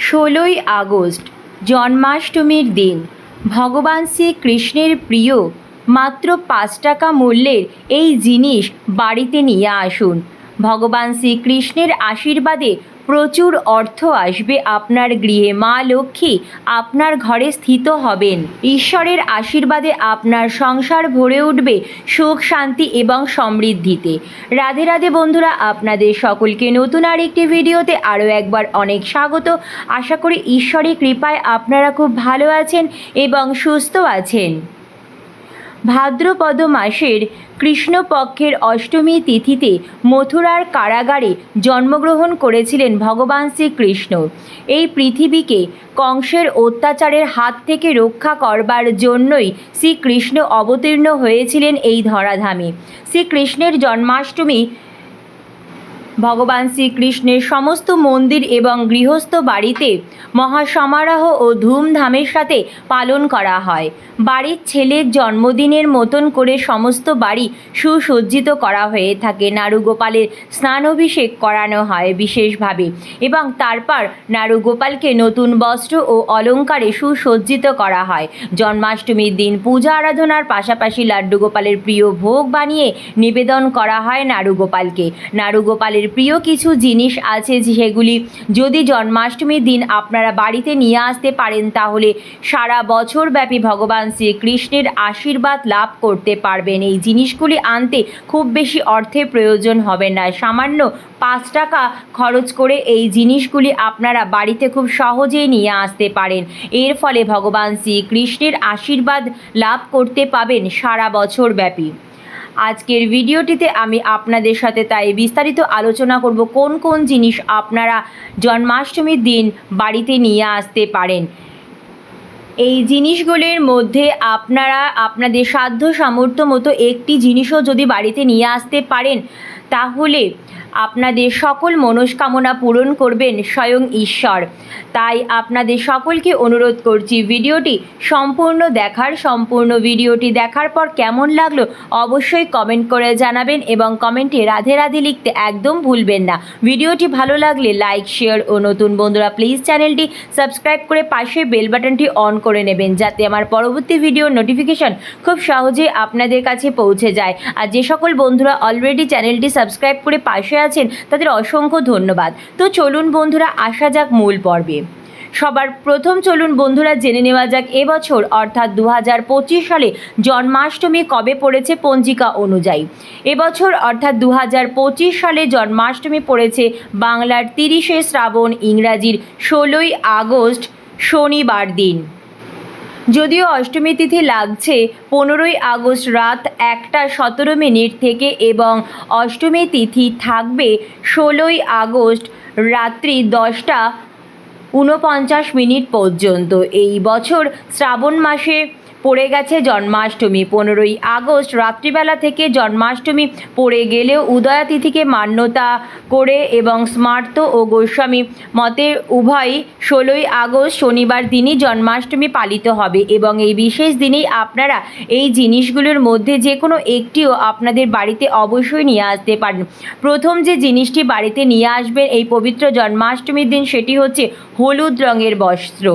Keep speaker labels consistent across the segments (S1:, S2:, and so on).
S1: ষোলোই আগস্ট, জন্মাষ্টমীর দিন। ভগবান শ্রীকৃষ্ণের প্রিয় মাত্র পাঁচ টাকা মূল্যের এই জিনিস বাড়িতে নিয়ে আসুন। ভগবান শ্রীকৃষ্ণের আশীর্বাদে প্রচুর অর্থ আসবে আপনার গৃহে। মা লক্ষ্মী, আপনার ঘরে স্থিত হবেন। ঈশ্বরের আশীর্বাদে আপনার সংসার ভরে উঠবে সুখ, শান্তি এবং সমৃদ্ধিতে। রাধে রাধে বন্ধুরা, আপনাদের সকলকে নতুন আর একটি ভিডিওতে আরও একবার অনেক স্বাগত। আশা করি ঈশ্বরের কৃপায় আপনারা খুব ভালো আছেন এবং সুস্থ আছেন। ভাদ্রপদ মাসের কৃষ্ণপক্ষের অষ্টমী তিথিতে মথুরার কারাগারে জন্মগ্রহণ করেছিলেন ভগবান শ্রীকৃষ্ণ। এই পৃথিবীকে কংসের অত্যাচারের হাত থেকে রক্ষা করবার জন্যই শ্রীকৃষ্ণ অবতীর্ণ হয়েছিলেন এই ধরাধামে। শ্রীকৃষ্ণের জন্মাষ্টমী ভগবান শ্রীকৃষ্ণের সমস্ত মন্দির এবং গৃহস্থ বাড়িতে মহাসমারোহ ও ধুমধামের সাথে পালন করা হয়। বাড়ির ছেলের জন্মদিনের মতন করে সমস্ত বাড়ি সুসজ্জিত করা হয়ে থাকে। নারুগোপালের স্নানাভিষেক করানো হয় বিশেষভাবে এবং তারপর নারুগোপালকে নতুন বস্ত্র ও অলঙ্কারে সুসজ্জিত করা হয়। জন্মাষ্টমীর দিন পূজা আরাধনার পাশাপাশি লাড্ডু গোপালের প্রিয় ভোগ বানিয়ে নিবেদন করা হয় নারুগোপালকে। নারুগোপালের প্রিয় কিছু জিনিস আছে যেগুলি যদি জন্মাষ্টমীর দিন আপনারা বাড়িতে নিয়ে আসতে পারেন, তাহলে সারা বছর ব্যাপী ভগবান শ্রীকৃষ্ণের আশীর্বাদ লাভ করতে পারবেন। এই জিনিসগুলি আনতে খুব বেশি অর্থের প্রয়োজন হবে না। সামান্য পাঁচ টাকা খরচ করে এই জিনিসগুলি আপনারা বাড়িতে খুব সহজেই নিয়ে আসতে পারেন। এর ফলে ভগবান শ্রীকৃষ্ণের আশীর্বাদ লাভ করতে পাবেন সারা বছর ব্যাপী আজকের ভিডিওটিতে আমি আপনাদের সাথে তাই বিস্তারিত আলোচনা করব কোন কোন জিনিস আপনারা জন্মাষ্টমীর দিন বাড়িতে নিয়ে আসতে পারেন। এই জিনিসগুলির মধ্যে আপনারা আপনাদের সাধ্য সামর্থ্য মতো একটি জিনিসও যদি বাড়িতে নিয়ে আসতে পারেন, তাহলে আপনাদের সকল মনস্কামনা পূরণ করবেন স্বয়ং ঈশ্বর। তাই আপনাদের সকলকে অনুরোধ করছি ভিডিওটি সম্পূর্ণ দেখার, সম্পূর্ণ ভিডিওটি দেখার পর কেমন লাগল অবশ্যই কমেন্ট করে জানাবেন এবং কমেন্টে রাধে রাধে লিখতে একদম ভুলবেন না। ভিডিওটি ভালো লাগলে লাইক শেয়ার ও নতুন বন্ধুরা প্লিজ চ্যানেলটি সাবস্ক্রাইব করে পাশে বেল বাটনটি অন করে নেবেন যাতে আমার পরবর্তী ভিডিওর নোটিফিকেশন খুব সহজে আপনাদের কাছে পৌঁছে যায়। আর যে সকল বন্ধুরা অলরেডি চ্যানেলটি সাবস্ক্রাইব করে পাশে আছেন, তাদের অসংখ্য ধন্যবাদ। তো চলুন বন্ধুরা, আসা যাক মূল পর্বে। সবার প্রথম চলুন বন্ধুরা, জেনে নেওয়া যাক এবছর, অর্থাৎ দু হাজার পঁচিশ সালে জন্মাষ্টমী কবে পড়েছে পঞ্জিকা অনুযায়ী। এবছর, অর্থাৎ দু হাজার পঁচিশ সালে জন্মাষ্টমী পড়েছে বাংলার তিরিশে শ্রাবণ ইংরাজির ষোলোই আগস্ট, শনিবার দিন। যদিও অষ্টমী তিথি লাগছে, পনেরোই আগস্ট রাত একটা সতেরো মিনিট থেকে এবং অষ্টমী তিথি থাকবে ষোলোই আগস্ট রাত্রি দশটা ঊনপঞ্চাশ মিনিট পর্যন্ত। এই বছর শ্রাবণ মাসে পড়ে গেছে জন্মাষ্টমী। পনেরোই আগস্ট রাত্রিবেলা থেকে জন্মাষ্টমী পড়ে গেলেও উদয়া তিথিকে মান্যতা করে এবং স্মার্ত ও গোস্বামী মতে উভয়ই ষোলোই আগস্ট শনিবার দিনই জন্মাষ্টমী পালিত হবে এবং এই বিশেষ দিনেই আপনারা এই জিনিসগুলোর মধ্যে যে কোনো একটিও আপনাদের বাড়িতে অবশ্যই নিয়ে আসতে পারেন। প্রথম যে জিনিসটি বাড়িতে নিয়ে আসবেন এই পবিত্র জন্মাষ্টমীর দিন সেটি হচ্ছে হলুদ রঙের বস্ত্র।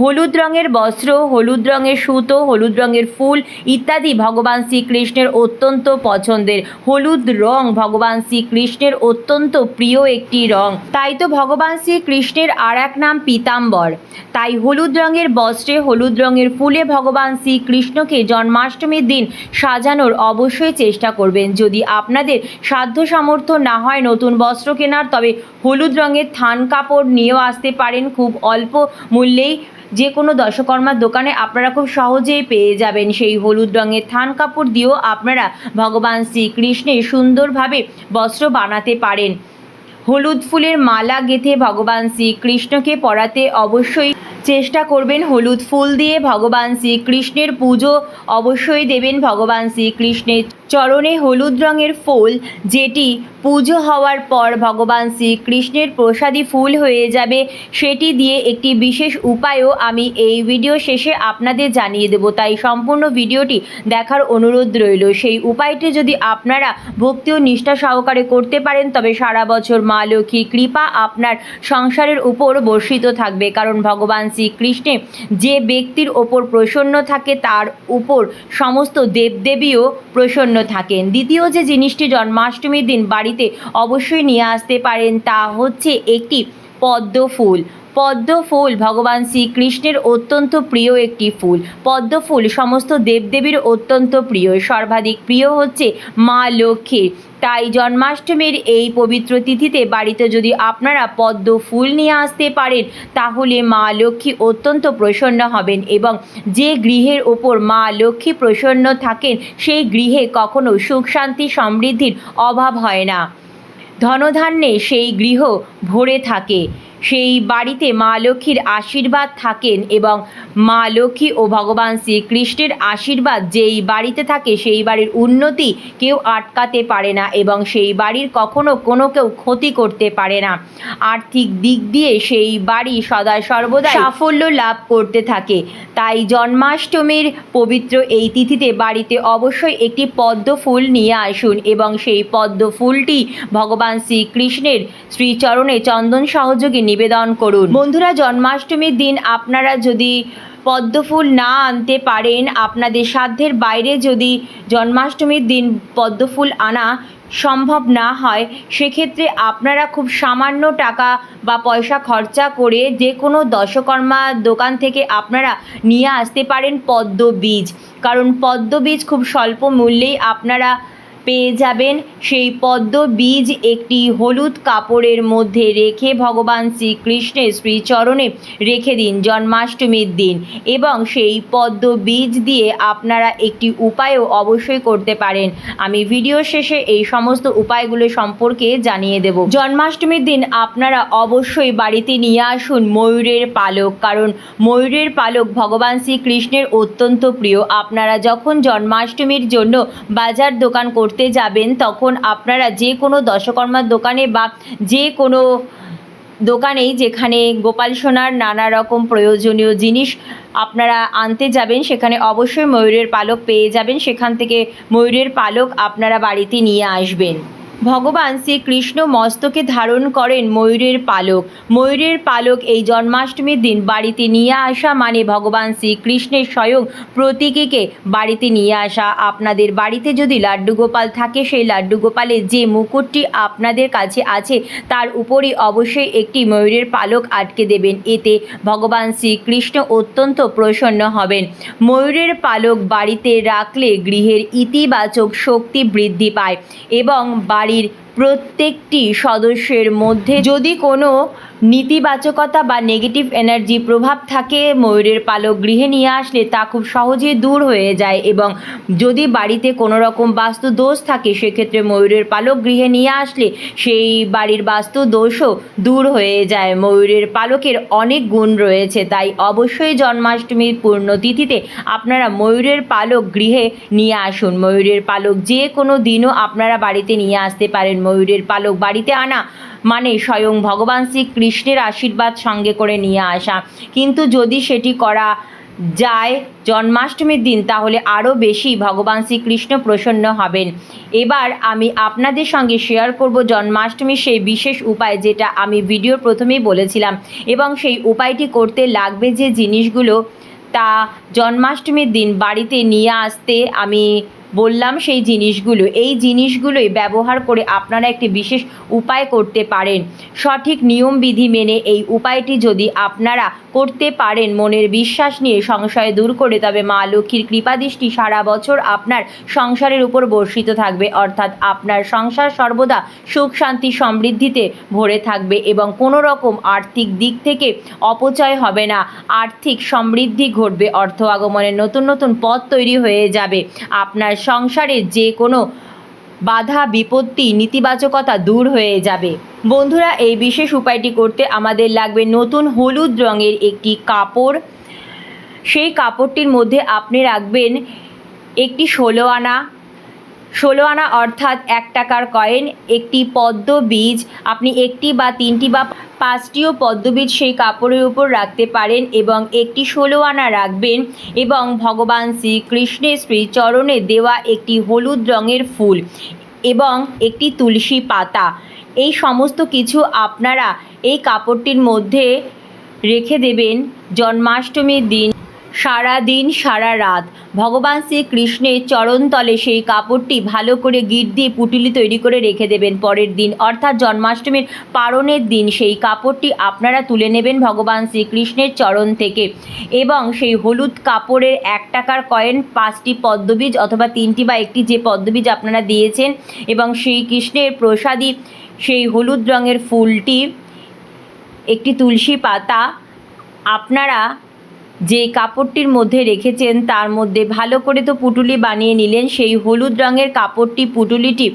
S1: হলুদ রঙের বস্ত্র, হলুদ রঙের সুতো, হলুদ রঙের ফুল ইত্যাদি ভগবান শ্রীকৃষ্ণের অত্যন্ত পছন্দের। হলুদ রং ভগবান শ্রীকৃষ্ণের অত্যন্ত প্রিয় একটি রং। তাই তো ভগবান শ্রীকৃষ্ণের আর এক নাম পীতাম্বর। তাই হলুদ রঙের বস্ত্রে, হলুদ রঙের ফুলে ভগবান শ্রীকৃষ্ণকে জন্মাষ্টমীর দিন সাজানোর অবশ্যই চেষ্টা করবেন। যদি আপনাদের সাধ্য সামর্থ্য না হয় নতুন বস্ত্র কেনার, তবে হলুদ রঙের থান কাপড় নিয়েও আসতে পারেন। খুব অল্প মূল্যেই যে কোনো দশকর্মার দোকানে আপনারা খুব সহজেই পেয়ে যাবেন সেই হলুদ রঙের থান কাপড় দিয়েও আপনারা ভগবান শ্রীকৃষ্ণের সুন্দরভাবে বস্ত্র বানাতে পারেন। হলুদ ফুলের মালা গেঁথে ভগবান শ্রীকৃষ্ণকে পরাতে অবশ্যই চেষ্টা করবেন হলুদ ফুল দিয়ে ভগবান শ্রীকৃষ্ণের পুজো অবশ্যই দেবেন। ভগবান শ্রীকৃষ্ণের চরণে হলুদ রঙের ফুল, যেটি পুজো হওয়ার পর ভগবান শ্রীকৃষ্ণের প্রসাদী ফুল হয়ে যাবে, সেটি দিয়ে একটি বিশেষ উপায়ও আমি এই ভিডিও শেষে আপনাদের জানিয়ে দেব। তাই সম্পূর্ণ ভিডিওটি দেখার অনুরোধ রইল। সেই উপায়টি যদি আপনারা ভক্তি ও নিষ্ঠা সহকারে করতে পারেন, তবে সারা বছর মা লক্ষ্মীর কৃপা আপনার সংসারের উপর বর্ষিত থাকবে। কারণ ভগবান শ্রীকৃষ্ণে যে ব্যক্তির ওপর প্রসন্ন থাকে, তার উপর সমস্ত দেবদেবীও প্রসন্ন থাকেন। দ্বিতীয় যে জিনিসটি জন্মাষ্টমীর দিন বাড়িতে অবশ্যই নিয়ে আসতে পারেন তা হচ্ছে একটি পদ্ম ফুল। পদ্ম ফুল, ভগবান শ্রীকৃষ্ণের অত্যন্ত প্রিয় একটি ফুল। পদ্ম ফুল সমস্ত দেবদেবীর অত্যন্ত প্রিয়, সর্বাধিক প্রিয় হচ্ছে মা লক্ষ্মীর তাই জন্মাষ্টমীর এই পবিত্র তিথিতে বাড়িতে যদি আপনারা পদ্ম ফুল নিয়ে আসতে পারেন, তাহলে মা লক্ষ্মী অত্যন্ত প্রসন্ন হবেন এবং যে গৃহের ওপর মা লক্ষ্মী প্রসন্ন থাকেন, সেই গৃহে কখনো সুখ, শান্তি, সমৃদ্ধির অভাব হয় না। ধনধান্যে সেই গৃহ ভরে থাকে। সেই বাড়িতে মা লক্ষ্মীর আশীর্বাদ থাকেন এবং মা লক্ষ্মী ও ভগবান শ্রীকৃষ্ণের আশীর্বাদ যেই বাড়িতে থাকে সেই বাড়ির উন্নতি কেউ আটকাতে পারে না এবং সেই বাড়ির কখনো কোনো কেউ ক্ষতি করতে পারে না। আর্থিক দিক দিয়ে সেই বাড়ি সদা সর্বদা সাফল্য লাভ করতে থাকে। তাই জন্মাষ্টমীর পবিত্র এই তিথিতে বাড়িতে অবশ্যই একটি পদ্ম ফুল নিয়ে আসুন এবং সেই পদ্ম ফুলটি ভগবান শ্রীকৃষ্ণের শ্রীচরণে চন্দন সহযোগে নিবেদন করুন। বন্ধুরা, জন্মাষ্টমীর দিন আপনারা যদি পদ্ম ফুল না আনতে পারেন, আপনাদের সাধ্যের বাইরে যদি জন্মাষ্টমীর দিন পদ্ম ফুল আনা সম্ভব না হয়, সেক্ষেত্রে আপনারা খুব সামান্য টাকা বা পয়সা খরচা করে যে কোনো দশকর্মা দোকান থেকে আপনারা নিয়ে আসতে পারেন পদ্ম বীজ কারণ পদ্ম বীজ খুব স্বল্প মূল্যেই আপনারা পেয়ে যাবেন। সেই পদ্ম বীজ একটি হলুদ কাপড়ের মধ্যে রেখে ভগবান শ্রীকৃষ্ণের শ্রীচরণে রেখে দিন জন্মাষ্টমীর দিন এবং সেই পদ্ম বীজ দিয়ে আপনারা একটি উপায়ও অবশ্যই করতে পারেন। আমি ভিডিও শেষে এই সমস্ত উপায়গুলো সম্পর্কে জানিয়ে দেব। জন্মাষ্টমীর দিন আপনারা অবশ্যই বাড়িতে নিয়ে আসুন ময়ূরের পালক কারণ ময়ূরের পালক ভগবান শ্রীকৃষ্ণের অত্যন্ত প্রিয়। আপনারা যখন জন্মাষ্টমীর জন্য বাজার দোকান করতে যাবেন, তখন আপনারা যে কোনো দশকর্মার দোকানে বা যে কোনো দোকানেই যেখানে গোপাল সোনার নানা রকম প্রয়োজনীয় জিনিস আপনারা আনতে যাবেন, সেখানে অবশ্যই ময়ূরের পালক পেয়ে যাবেন, সেখান থেকে ময়ূরের পালক আপনারা বাড়িতে নিয়ে আসবেন। ভগবান শ্রীকৃষ্ণ মস্তকে ধারণ করেন ময়ূরের পালক। ময়ূরের পালক এই জন্মাষ্টমীর দিন বাড়িতে নিয়ে আসা মানে ভগবান শ্রীকৃষ্ণের স্বয়ং প্রতীকীকে বাড়িতে নিয়ে আসা। আপনাদের বাড়িতে যদি লাড্ডু গোপাল থাকে, সেই লাড্ডু গোপালের যে মুকুটটি আপনাদের কাছে আছে, তার উপরই অবশ্যই একটি ময়ূরের পালক আটকে দেবেন। এতে ভগবান শ্রীকৃষ্ণ অত্যন্ত প্রসন্ন হবেন। ময়ূরের পালক বাড়িতে রাখলে গৃহের ইতিবাচক শক্তি বৃদ্ধি পায় এবং বাড়ির প্রত্যেকটি সদস্যের মধ্যে যদি কোনো নেতিবাচকতা বা নেগেটিভ এনার্জি প্রভাব থাকে, ময়ূরের পালক গৃহে নিয়ে আসলে তা খুব সহজেই দূর হয়ে যায় এবং যদি বাড়িতে কোনো রকম বাস্তু দোষ থাকে, সেক্ষেত্রে ময়ূরের পালক গৃহে নিয়ে আসলে সেই বাড়ির বাস্তু দোষও দূর হয়ে যায়। ময়ূরের পালকের অনেক গুণ রয়েছে, তাই অবশ্যই জন্মাষ্টমীর পূর্ণতিথিতে আপনারা ময়ূরের পালক গৃহে নিয়ে আসুন। ময়ূরের পালক যে কোনো দিনও আপনারা বাড়িতে নিয়ে আসতে পারেন। ময়ূরের পালক বাড়িতে আনা মানে স্বয়ং ভগবান শ্রীকৃষ্ণের আশীর্বাদ সঙ্গে করে নিয়ে আসা। কিন্তু যদি সেটি করা যায় জন্মাষ্টমীর দিন, তাহলে আরও বেশি ভগবান শ্রীকৃষ্ণ প্রসন্ন হবেন। এবার আমি আপনাদের সঙ্গে শেয়ার করব জন্মাষ্টমীর সেই বিশেষ উপায়, যেটা আমি ভিডিওর প্রথমেই বলেছিলাম। এবং সেই উপায়টি করতে লাগবে যে জিনিসগুলো তা জন্মাষ্টমীর দিন বাড়িতে নিয়ে আসতে আমি বললাম সেই জিনিসগুলো। এই জিনিসগুলোই ব্যবহার করে আপনারা একটি বিশেষ উপায় করতে পারেন। সঠিক নিয়মবিধি মেনে এই উপায়টি যদি আপনারা করতে পারেন, মনের বিশ্বাস নিয়ে সংশয় দূর করে, তবে মা লক্ষ্মীর কৃপাদৃষ্টি সারা বছর আপনার সংসারের উপর বর্ষিত থাকবে। অর্থাৎ আপনার সংসার সর্বদা সুখ, শান্তি, সমৃদ্ধিতে ভরে থাকবে এবং কোনো রকম আর্থিক দিক থেকে অপচয় হবে না। আর্থিক সমৃদ্ধি ঘটবে, অর্থ আগমনের নতুন নতুন পথ তৈরি হয়ে যাবে। আপনার সংসারে যে কোনো বাধা, বিপত্তি, নেতিবাচকতা দূর হয়ে যাবে। বন্ধুরা, এই বিশেষ উপায়টি করতে আমাদের লাগবে নতুন হলুদ রঙের একটি কাপড়। সেই কাপড়টির মধ্যে আপনি রাখবেন একটি ষোলো আনা ষোলো আনা অর্থাৎ এক টাকার কয়েন একটি পদ্ম বীজ। আপনি একটি বা তিনটি বা পাঁচটিও পদ্মবীজ সেই কাপড়ের উপর রাখতে পারেন এবং একটি ষোলো আনা রাখবেন এবং ভগবান শ্রীকৃষ্ণের শ্রীচরণে দেওয়া একটি হলুদ রঙের ফুল এবং একটি তুলসী পাতা। এই সমস্ত কিছু আপনারা এই কাপড়টির মধ্যে রেখে দেবেন। জন্মাষ্টমীর দিন সারা দিন সারা রাত। ভগবান শ্রীকৃষ্ণের চরণতলে সেই কাপড়টি ভালো করে গিট দিয়ে পুটুলি তৈরি করে রেখে দেবেন পরের দিন। অর্থাৎ জন্মাষ্টমীর পারণের দিন সেই কাপড়টি আপনারা তুলে নেবেন ভগবান শ্রীকৃষ্ণের চরণ থেকে এবং সেই হলুদ কাপড়ের এক টাকার কয়েন, পাঁচটি পদ্মবীজ অথবা তিনটি বা একটি যে পদ্মবীজ আপনারা দিয়েছেন এবং সেই কৃষ্ণের প্রসাদী সেই হলুদ রঙের ফুলটি, একটি তুলসী পাতা আপনারা যে কাপড়টির মধ্যে রেখেছেন, তার মধ্যে ভালো করে তো পুটুলি বানিয়ে নিলেন, সেই হলুদ রঙের কাপড়টি, পুটুলিটি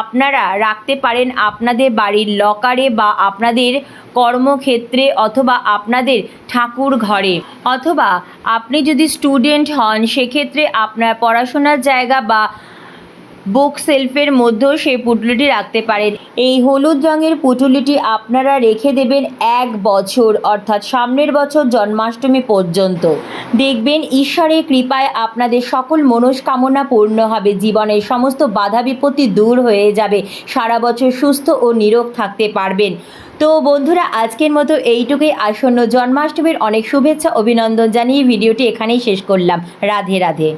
S1: আপনারা রাখতে পারেন আপনাদের বাড়ির লকারে বা আপনাদের কর্মক্ষেত্রে অথবা আপনাদের ঠাকুর ঘরে। অথবা আপনি যদি স্টুডেন্ট হন, সেক্ষেত্রে আপনার পড়াশোনার জায়গা বা বুক সেলফের মধ্যেও সেই পুটুলিটি রাখতে পারেন। এই হলুদ রঙের পুটুলিটি আপনারা রেখে দেবেন এক বছর, অর্থাৎ সামনের বছর জন্মাষ্টমী পর্যন্ত। দেখবেন ঈশ্বরের কৃপায় আপনাদের সকল মনস্কামনা পূর্ণ হবে। জীবনের সমস্ত বাধা বিপত্তি দূর হয়ে যাবে। সারা বছর সুস্থ ও নিরোগ থাকতে পারবেন। তো বন্ধুরা, আজকের মতো এইটুকুই। আসন্ন জন্মাষ্টমীর অনেক শুভেচ্ছা, অভিনন্দন জানিয়ে ভিডিওটি এখানেই শেষ করলাম। রাধে রাধে।